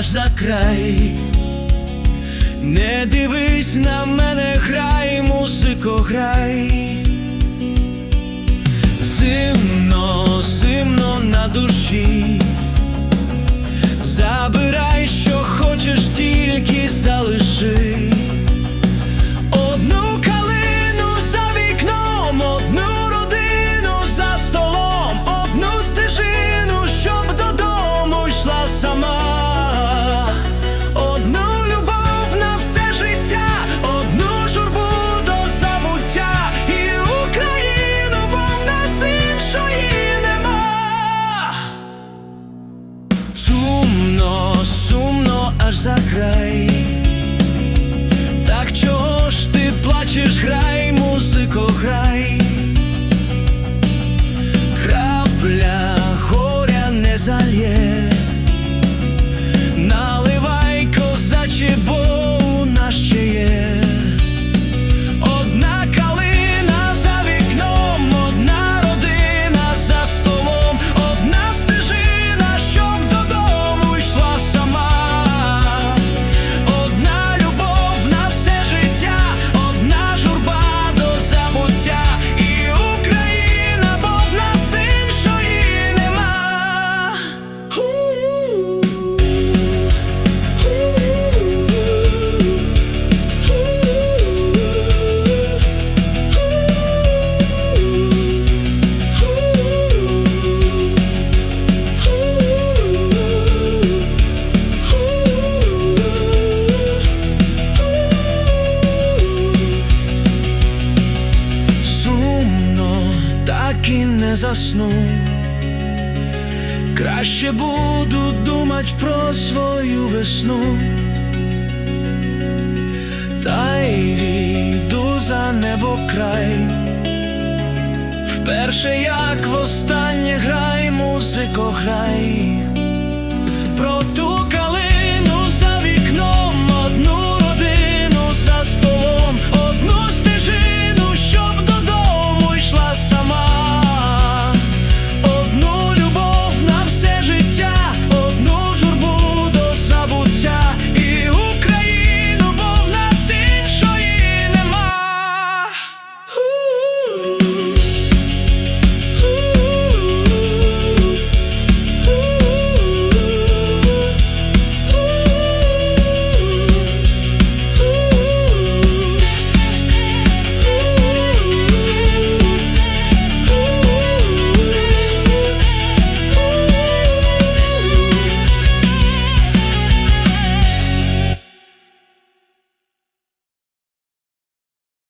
аж за край, не дивись на мене, грай музик. за край, так чого ж ти плачеш грай? так і не засну, краще буду думать про свою весну, та й війду за небо край, вперше, як в востаннє грай, музико, грай.